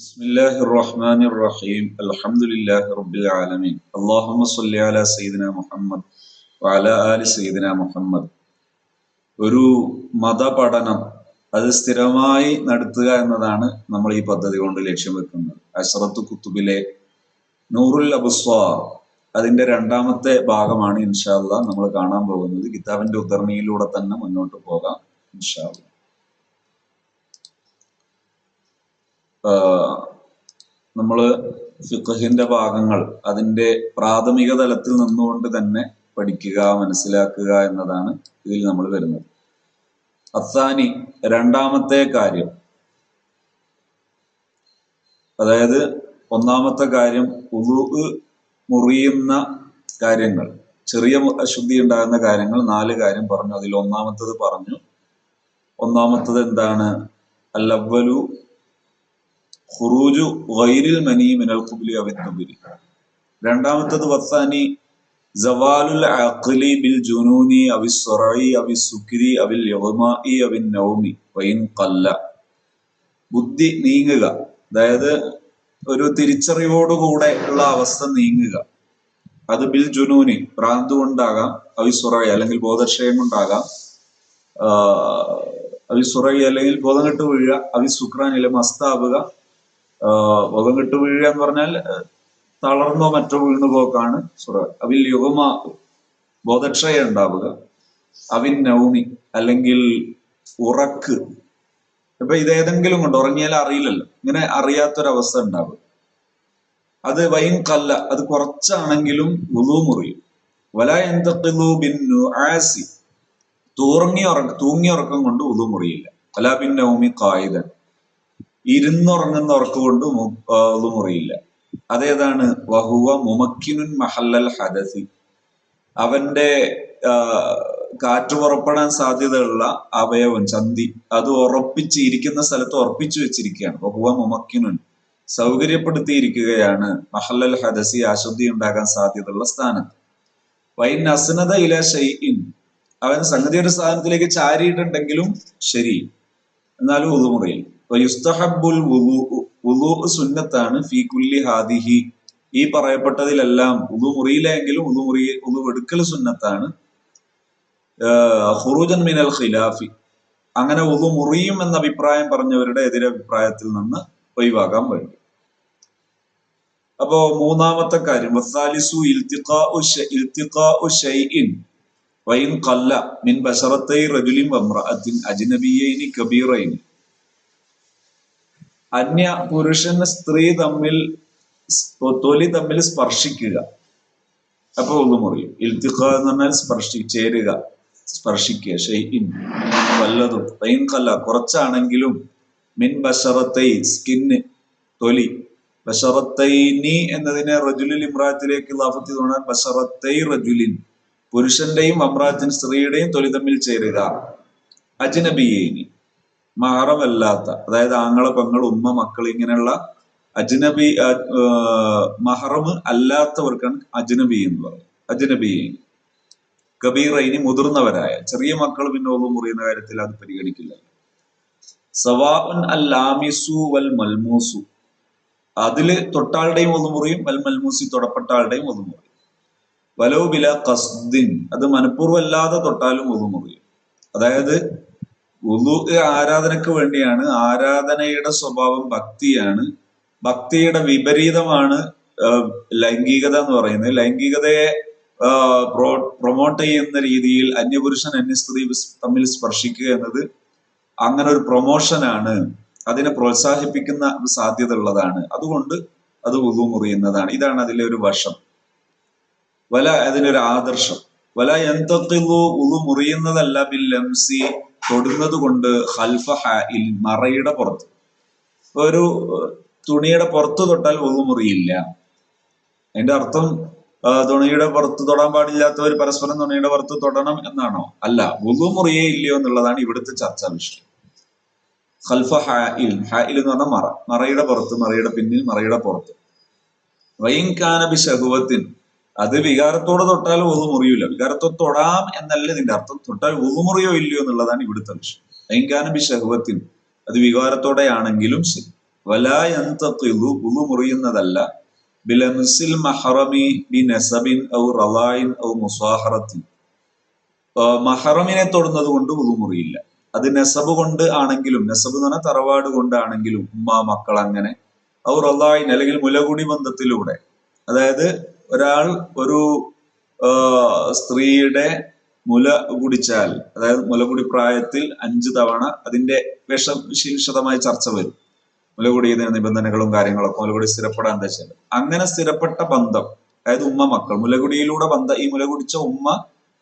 بسم الله الرحمن الرحيم الحمد لله رب العالمين اللهم صل على سيدنا മുഹമ്മദ് وعلى آل سيدنا മുഹമ്മദ് ഒരു മതപഠനം അത് സ്ഥിരമായി നടത്തുക എന്നതാണ് നമ്മൾ ഈ പദ്ധതി കൊണ്ട് ലക്ഷ്യം വെക്കുന്നത് അഷറത്ത് കുത്തുബിലെ നൂറുൽ അബുസ്വാർ അതിന്റെ രണ്ടാമത്തെ ഭാഗമാണ് ഇൻഷാല്ല നമ്മൾ കാണാൻ പോകുന്നത് കിതാബിന്റെ ഉദ്ധരണിയിലൂടെ തന്നെ മുന്നോട്ട് പോകാം ഇൻഷാല്ല നമ്മൾ ഫിഖഹിന്റെ ഭാഗങ്ങൾ അതിന്റെ പ്രാഥമിക തലത്തിൽ നിന്നുകൊണ്ട് തന്നെ പഠിക്കുക മനസ്സിലാക്കുക എന്നതാണ് ഇതിൽ നമ്മൾ വരുന്നത്. അസാനി രണ്ടാമത്തെ കാര്യം. അതായത് ഒന്നാമത്തെ കാര്യം ഉളു മുറിയുന്ന കാര്യങ്ങൾ. ചെറിയ അശുദ്ധി ഉണ്ടാകുന്ന കാര്യങ്ങൾ നാല് കാര്യം പറഞ്ഞു. അതിൽ ഒന്നാമത്തത് പറഞ്ഞു. ഒന്നാമത്തത് എന്താണ്? അല്ലവലു ഖുറൂജു ഗൈരിൽ മനി മിനൽ ഖുബ്ലി അവിത്തുബിരി രണ്ടാമത്തത് വസാനി സവാലുൽ അഖ്ലി ബിൽ ജുനൂനി അവി സ്വറയി അവി സുക്രി അവിൽ യവമായി അവിൻ നൗമി വൈൻ കല്ല ബുദ്ധി നീങ്ങുക. അതായത് ഒരു തിരിച്ചറിവോടുകൂടെ ഉള്ള അവസ്ഥ നീങ്ങുക. അത് ബിൽ ജുനൂനി ഭ്രാന്ത് കൊണ്ടാകാം അവി സുറയി അല്ലെങ്കിൽ ബോധക്ഷയം കൊണ്ടാകാം. അവി സുറയി അല്ലെങ്കിൽ ബോധം കെട്ട് വീഴുക അവി സുക്രാൻ അല്ലെങ്കിൽ മസ്താവുക ബോധം കെട്ട് വീഴുക എന്ന് പറഞ്ഞാൽ തളർന്നോ മറ്റോ വീണു പോക്കാണ് സുറ അവിൽ യുഗമാ ബോധക്ഷയ ഉണ്ടാവുക. അവിൻ നൗമി അല്ലെങ്കിൽ ഉറക്ക്. ഇപ്പൊ ഇതേതെങ്കിലും കൊണ്ട് ഉറങ്ങിയാൽ അറിയില്ലല്ലോ. ഇങ്ങനെ അറിയാത്തൊരവസ്ഥ ഉണ്ടാവുക. അത് വൈൻ കല്ല അത് കുറച്ചാണെങ്കിലും ഉളു മുറിയും. വല എന്തു ബിന്നു ആസി തൂറങ്ങി ഉറക്കം തൂങ്ങി ഉറക്കം കൊണ്ട് ഉളു മുറിയില്ല. വല ബിൻ നൗമി ഇരുന്നുറങ്ങുന്ന ഉറക്കം കൊണ്ട് മുറിയില്ല. അതേതാണ്? വഹുവ മുമക്കിനുൻ മഹല്ലൽ ഹദസി. അവന്റെ കാറ്റ് പുറപ്പെടാൻ സാധ്യതയുള്ള അവയവം ചന്തി അത് ഉറപ്പിച്ച് ഇരിക്കുന്ന സ്ഥലത്ത് ഉറപ്പിച്ചു വെച്ചിരിക്കുകയാണ്. വഹുവ മുമക്കിനുൻ സൗകര്യപ്പെടുത്തിയിരിക്കുകയാണ് മഹല്ലൽ ഹദസി അശുദ്ധി ഉണ്ടാകാൻ സാധ്യതയുള്ള സ്ഥാനത്ത് വൈൻ അസനത ഇല ഷെയ്ഇൻ അവൻ സംഗതി ഒരു സ്ഥാനത്തിലേക്ക് ചാരിയിട്ടുണ്ടെങ്കിലും ശരി. എന്നാലും ഉതുമുറയിൽ. യുസ്തഹബുൽ വുളു സുന്നത്താണ് ഫി കുല്ലി ഹാദിഹി. ഈ പറയപ്പെട്ടതിലെല്ലാം ഉതു മുറിയിലെങ്കിലും ഉതു മുറി ഉതു എടുക്കൽ സുന്നത്താണ്. ഹുറൂജൻ മിനൽ ഖിലാഫി. അങ്ങനെ ഉതു മുറിയും എന്ന അഭിപ്രായം പറഞ്ഞവരുടെ എതിരഭിപ്രായത്തിൽ നിന്ന് ഒഴിവാക്കാൻ വേണ്ടി അപ്പോ മൂന്നാമത്തെ കാര്യം വസാലിസു ഖല്ല മിൻ ബശറത്തൈ റജുലിൻ വമ്രഅത്തിൻ അജ്നബിയൈനി കബീറൈനി. അന്യ പുരുഷന് സ്ത്രീ തമ്മിൽ തൊലി തമ്മിൽ സ്പർശിക്കുക. അപ്പൊ ഒന്ന് മുറിയും ഇൽത്തിഖ എന്ന് പറഞ്ഞാൽ സ്പർശി ചേരുക. സ്പർശിക്കുക. ഷെയ്ഇൻ വല്ലതും. തൈൻ കല്ല കുറച്ചാണെങ്കിലും മിൻ ബഷറത്തൈ സ്കിന്ന് തൊലി. ബഷറത്തൈനി എന്നതിനെ റജുലിൽ ഇമ്രാത്തിലേക്ക് ലാഫത്തി തോന്നാൻ ബഷറത്തൈ റജുലിൻ. പുരുഷന്റെയും അമ്രാത്തിൻ സ്ത്രീയുടെയും തൊലി തമ്മിൽ ചേരുക. അജ്നബിയേനി. മഹറമല്ലാത്ത അതായത് ആങ്ങളെ പെങ്ങൾ ഉമ്മ മക്കൾ ഇങ്ങനെയുള്ള അജ്നബി മഹറമ് അല്ലാത്തവർക്കാണ് അജ്നബി എന്ന് പറയുന്നത്. അജ്നബി. കബീറൈനി മുതിർന്നവരായ ചെറിയ മക്കൾ പിന്നെ മുറിയുന്ന കാര്യത്തിൽ അത് പരിഗണിക്കില്ല. സവാഉൻ അൽ ലാമിസു വൽ മൽമൂസു. അതിൽ തൊട്ടാളുടെയും ഒന്ന് മുറിയും വൽ മൽമൂസി തൊടപ്പെട്ട ആളുടെയും ഒന്ന് മുറിയും. വലോ ബില കസ്ദിൻ അത് മനഃപൂർവമല്ലാതെ തൊട്ടാലും ഒന്ന് മുറിയും. അതായത് ഉദു ആരാധനക്ക് വേണ്ടിയാണ് ആരാധനയുടെ സ്വഭാവം ഭക്തിയാണ്. ഭക്തിയുടെ വിപരീതമാണ് ലൈംഗികത എന്ന് പറയുന്നത്. ലൈംഗികതയെ പ്രൊമോട്ട് ചെയ്യുന്ന രീതിയിൽ അന്യപുരുഷൻ അന്യസ്ത്രീ തമ്മിൽ സ്പർശിക്കുക എന്നത് അങ്ങനെ ഒരു പ്രൊമോഷനാണ്. അതിനെ പ്രോത്സാഹിപ്പിക്കുന്ന സാധ്യത ഉള്ളതാണ്. അതുകൊണ്ട് അത് ഉതു മുറിയുന്നതാണ്. ഇതാണ് അതിലെ ഒരു വശം. വല അതിനൊരു ആദർശം. വല എന്തൊക്കെയോ ഉതു മുറിയുന്നതല്ല ബിൽ ലംസി തൊടുന്നത് കൊണ്ട് ഹൽഫ ഹാഇൽ മറയുടെ പുറത്ത്. ഒരു തുണിയുടെ പുറത്ത് തൊട്ടാൽ ഒതു മുറിയില്ല അതിന്റെ അർത്ഥം തുണിയുടെ പുറത്ത് തൊടാൻ പാടില്ലാത്തവർ പരസ്പരം തുണിയുടെ പുറത്ത് തൊടണം എന്നാണോ? അല്ല ഒതു മുറിയേ ഇല്ലയോ എന്നുള്ളതാണ് ഇവിടുത്തെ ചർച്ചാ വിഷയം ഖൽഫ ഹാഇൽ ഹായിൽ എന്ന് പറഞ്ഞാൽ മറ. മറയുടെ പുറത്ത് മറയുടെ പിന്നിൽ മറയുടെ പുറത്ത്. വൈൻകാനബി ഷഹുവത്തിൻ അത് വികാരത്തോടെ തൊട്ടാൽ ഒതു മുറിയില്ല തൊടാം എന്നല്ല ഇതിന്റെ അർത്ഥം. തൊട്ടാൽ ഒതുമുറിയോ ഇല്ലയോ എന്നുള്ളതാണ് ഇവിടുത്തെ വിഷയം വൈൻകാനബി ശഹവത്തിൻ. അത് വികാരത്തോടെയാണെങ്കിലും ശരി. വലായന്തഖിലു ഉളു മുറിയുന്നതല്ല ബിലംസിൽ മഹറമി ബി നസബിൻ ഔ റലായിൻ ഔ മുസാഹറത്തിൻ. മഹറമിനെ തൊടുന്നത് കൊണ്ട് ഉളു മുറിയില്ല അത് നെസബ് കൊണ്ട് ആണെങ്കിലും നെസബ് എന്ന് പറഞ്ഞാൽ തറവാട് കൊണ്ടാണെങ്കിലും ഉമ്മ മക്കൾ അങ്ങനെ ഔ റവായിൻ അല്ലെങ്കിൽ മുലകുടി ബന്ധത്തിലൂടെ. അതായത് ഒരാൾ ഒരു സ്ത്രീയുടെ മുല കുടിച്ചാൽ അതായത് മുലകുടി പ്രായത്തിൽ അഞ്ച് തവണ അതിന്റെ വിഷ ചർച്ച വരും. മുലകുടി നിബന്ധനകളും കാര്യങ്ങളൊക്കെ മുലകുടി സ്ഥിരപ്പെടാൻ വെച്ചാൽ അങ്ങനെ സ്ഥിരപ്പെട്ട ബന്ധം അതായത് ഉമ്മ മക്കൾ. മുലകുടിയിലൂടെ ബന്ധം ഈ മുല കുടിച്ച ഉമ്മ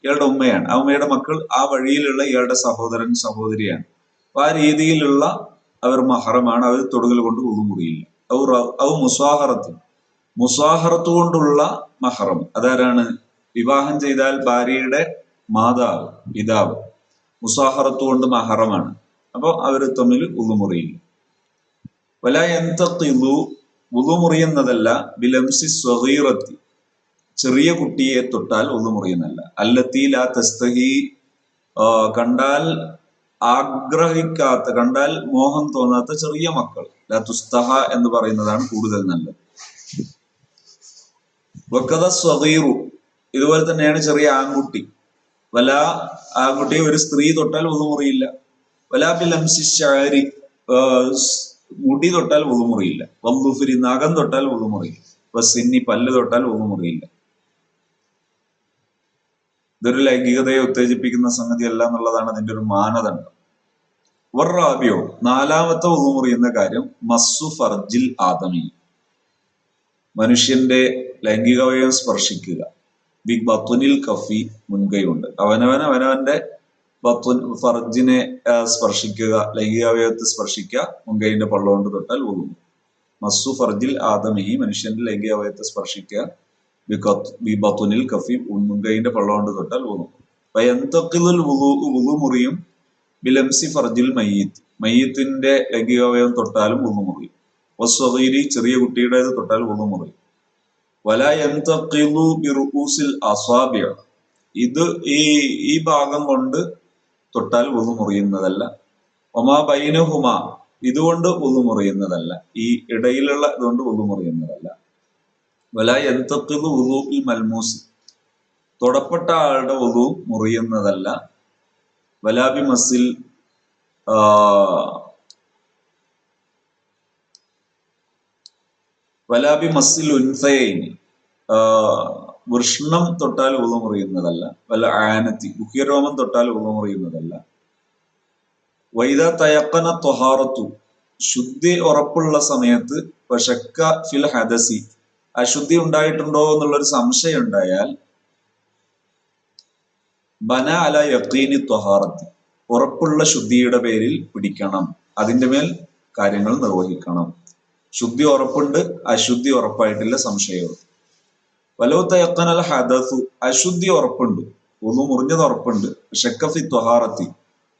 ഇയാളുടെ ഉമ്മയാണ്. ആ ഉമ്മയുടെ മക്കൾ ആ വഴിയിലുള്ള ഇയാളുടെ സഹോദരൻ സഹോദരിയാണ്. അപ്പൊ ആ രീതിയിലുള്ള അവർ മഹറമാണ്. അവർ തൊടുകൽ കൊണ്ട് മുറിയില്ല ഔ മുസാഹറത്ത് മുസാഹറത്ത് കൊണ്ടുള്ള മഹറം. അതാരാണ്? വിവാഹം ചെയ്താൽ ഭാര്യയുടെ മാതാവ് പിതാവ്. മുസാഹറത്ത് കൊണ്ട് മഹറമാണ്. അപ്പോൾ അവർ തമ്മിൽ ഉളുമുറിയില്ല വല എന്തു ഉളുമുറിയുന്നതല്ല ബിലംസി സ്വഹീറത്തി. ചെറിയ കുട്ടിയെ തൊട്ടാൽ ഉളുമുറിയുന്നല്ല അല്ലത്തി ലാ തസ്തഹി കണ്ടാൽ ആഗ്രഹിക്കാത്ത കണ്ടാൽ മോഹം തോന്നാത്ത ചെറിയ മക്കൾ. ലാ തുസ്തഹ എന്ന് പറയുന്നതാണ് കൂടുതൽ നല്ലത്. വക്കത സ്വകീറു ഇതുപോലെ തന്നെയാണ് ചെറിയ ആൺകുട്ടി. വല ആൺകുട്ടിയെ ഒരു സ്ത്രീ തൊട്ടാൽ ഒതുമുറിയില്ല വലാ ബിലംസി ഷാരി മുടി തൊട്ടാൽ ഒതുമുറിയില്ല വല്ലുഫിരി നഖം തൊട്ടാൽ ഒതുമുറിയില്ല വസിന്നി പല്ല് തൊട്ടാൽ ഒതുമുറിയില്ല ഇതൊരു ലൈംഗികതയെ ഉത്തേജിപ്പിക്കുന്ന സംഗതി സംഗതിയല്ല എന്നുള്ളതാണ് അതിന്റെ ഒരു മാനദണ്ഡം. വറാബിയോ നാലാമത്തെ ഒതുമുറിയുന്ന കാര്യം മസ്സു ഫർജിൽ ആദമി. മനുഷ്യന്റെ ലൈംഗികവയം സ്പർശിക്കുക. ബിഗ് ബത്തുനിൽ കഫി മുൻകൈയുണ്ട് അവനവൻ അവനവന്റെ ബത്തുൻ ഫർജിനെ സ്പർശിക്കുക ലൈംഗിക അവയവത്തെ സ്പർശിക്കുക മുൻകൈന്റെ പള്ളുകൊണ്ട് തൊട്ടാൽ ഒതുങ്ങും മസ്സു ഫർജിൽ ആദമി മനുഷ്യന്റെ ലൈംഗിക ലൈംഗികാവയവത്തെ സ്പർശിക്കുക ബി ബി ബത്തുനിൽ കഫി മുൻകൈന്റെ പള്ളുകൊണ്ട് തൊട്ടാൽ ഒതുങ്ങും അപ്പൊ വുളു മുറിയും? ബിലംസി ഫർജിൽ മയ്യത്ത്. മയ്യത്തിന്റെ ലൈംഗികാവയവം തൊട്ടാലും വുളു മുറിയും വസ്വഹീരി ചെറിയ കുട്ടിയുടേത് തൊട്ടാൽ മുറിയും അസ്വാബിയ ഇത് ഈ ഈ ഭാഗം കൊണ്ട് തൊട്ടാൽ ഒന്നു മുറിയുന്നതല്ല. ഒമാ ബൈനഹുമ ഇതുകൊണ്ട് ഒന്നു മുറിയുന്നതല്ല. ഈ ഇടയിലുള്ള ഇതുകൊണ്ട് ഒന്നു മുറിയുന്നതല്ല. വല യന്തഖിലു ഈ മൽമൂസി തൊടപ്പെട്ട ആളുടെ ഉതു മുറിയുന്നതല്ല. വലാബി മസിൽ വലാബി മസിൽ ഉൻസയൈനി. വൃഷ്ണം തൊട്ടാൽ ഉളു മുറിയുന്നതല്ല. വല്ല ആനത്തി ഗുഹ്യരോമം തൊട്ടാൽ ഉളു മുറിയുന്നതല്ല. വൈദ തയക്കന ത്വഹാറത്തു ശുദ്ധി ഉറപ്പുള്ള സമയത്ത് വശക്ക ഫിൽ ഹദസി. അശുദ്ധി ഉണ്ടായിട്ടുണ്ടോ എന്നുള്ളൊരു സംശയം ഉണ്ടായാൽ ബന അല യക്കീനി ത്വഹാറത്തി ഉറപ്പുള്ള ശുദ്ധിയുടെ പേരിൽ പിടിക്കണം. അതിന്റെ മേൽ കാര്യങ്ങൾ നിർവഹിക്കണം. ശുദ്ധി ഉറപ്പുണ്ട് അശുദ്ധി ഉറപ്പായിട്ടില്ല സംശയവും വലോ തയക്കനൽ ഹദസു അശുദ്ധി ഉറപ്പുണ്ട്. ഒന്നു മുറിഞ്ഞത് ഉറപ്പുണ്ട്. ഷെക്കഫി ത്വഹാറത്തി.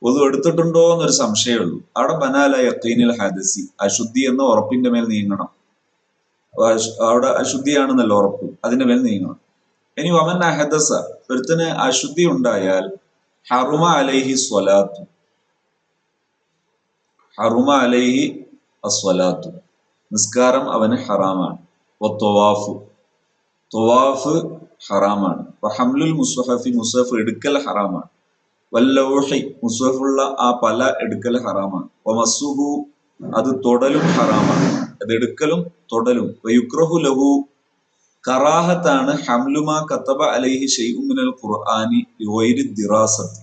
ഒതു എടുത്തിട്ടുണ്ടോ എന്നൊരു സംശയമുള്ളൂ അവിടെ ബനാല യക്കീനിൽ ഹദസി അശുദ്ധി എന്ന ഉറപ്പിന്റെ മേൽ നീങ്ങണം. അവിടെ അശുദ്ധിയാണെന്നല്ല ഉറപ്പ് അതിന്റെ മേൽ നീങ്ങണം. ഇനി വമൻ അഹദസ ഒരുത്തിന് അശുദ്ധി ഉണ്ടായാൽ ഹറുമ അലൈഹി സ്വലാത്തു. ഹറുമ അലൈഹി അസ്വലാത്തു. നിസ്കാരം അവന് ഹറാമാണ്. ഹറാമാണ്. വഹംലുൽ മുസ്വഹഫി മുസഫ് എടുക്കൽ ഹറാമാണ്. വല്ലോഷി മുസഫുള്ള ആ പല എടുക്കൽ ഹറാമാണ്. വമസുഹു അത് തൊടലും ഹറാമാണ്. അത് എടുക്കലും തൊടലും. വയുക്രഹു ലഹു കറാഹത്താണ് ഹംലുമാ കത്തബ അലൈഹി ഷെയ്ഖുമിനൽ ഖുർആാനി ദിറാസത്തി.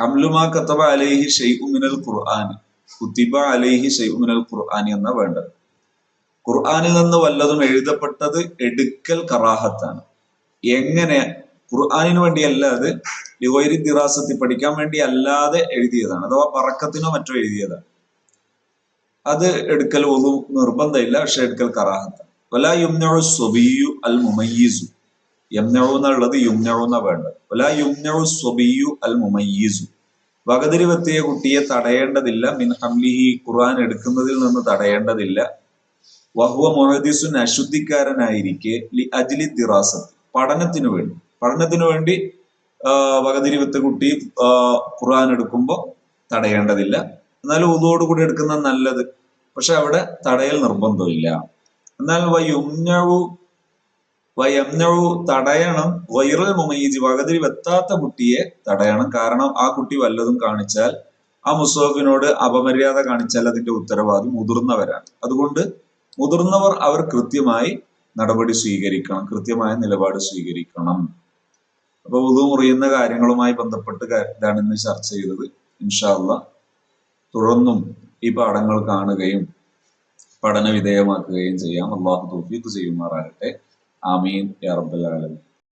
ഹംലുമാ കത്തബ അലൈഹി ഷെയ്ഖുമിനൽ ഖുർആനി. കുത്തിബ അലൈഹി ഷെയ്ഉ ഖുർആാനി എന്ന വേണ്ടത്. ഖുർആനിൽ നിന്ന് വല്ലതും എഴുതപ്പെട്ടത് എടുക്കൽ കറാഹത്താണ്. എങ്ങനെ? ഖുർആാനിന് വേണ്ടിയല്ല അത്. ലിവൈരി ദിറാസത്തി പഠിക്കാൻ വേണ്ടി അല്ലാതെ എഴുതിയതാണ്. അഥവാ പറക്കത്തിനോ മറ്റോ എഴുതിയതാണ്. അത് എടുക്കൽ ഒതു നിർബന്ധമില്ല. പക്ഷെ എടുക്കൽ കറാഹത്ത വല യുംനഉ സ്വബിയു അൽ മുമയ്യീസു. യംനഴു എന്നുള്ളത് യുംനഴു എന്നാ വേണ്ടത്. വല യുംനഉ സ്വബിയു അൽ മുമയ്യിസു. വകതിരിവെത്തിയ കുട്ടിയെ തടയേണ്ടതില്ല. മിൻ ഹംലിഹി ഖുർആൻ എടുക്കുന്നതിൽ നിന്ന് തടയേണ്ടതില്ല. വഹുവ മൊഹദിസുൻ അശുദ്ധിക്കാരനായിരിക്കെ ലി അജ്ലി ദിറാസത്ത്. പഠനത്തിനു വേണ്ടി. പഠനത്തിനു വേണ്ടി വകതിരിവെത്ത കുട്ടി ഖുർആൻ എടുക്കുമ്പോൾ തടയേണ്ടതില്ല. എന്നാലും കൂടി എടുക്കുന്ന നല്ലത്. പക്ഷെ അവിടെ തടയൽ നിർബന്ധമില്ല. എന്നാൽ വയുമ്നഴു വയംനഴു തടയണം. വൈറൽ മുമയിജ് വകതിരി വെത്താത്ത കുട്ടിയെ തടയണം. കാരണം ആ കുട്ടി വല്ലതും കാണിച്ചാൽ ആ മുസോഫിനോട് അപമര്യാദ കാണിച്ചാൽ അതിന്റെ ഉത്തരവാദി മുതിർന്നവരാണ്. അതുകൊണ്ട് മുതിർന്നവർ അവർ കൃത്യമായി നടപടി സ്വീകരിക്കണം. കൃത്യമായ നിലപാട് സ്വീകരിക്കണം. അപ്പൊ ഉതു മുറിയുന്ന കാര്യങ്ങളുമായി ബന്ധപ്പെട്ട് ഇതാണ് ഇന്ന് ചർച്ച ചെയ്തത്. ഇൻഷാല്ല തുടർന്നും ഈ പാഠങ്ങൾ കാണുകയും പഠന വിധേയമാക്കുകയും ചെയ്യാം. അള്ളാഹു തോഫീക്ക് ചെയ്യുമാറാകട്ടെ. آمين. يا رب العالمين.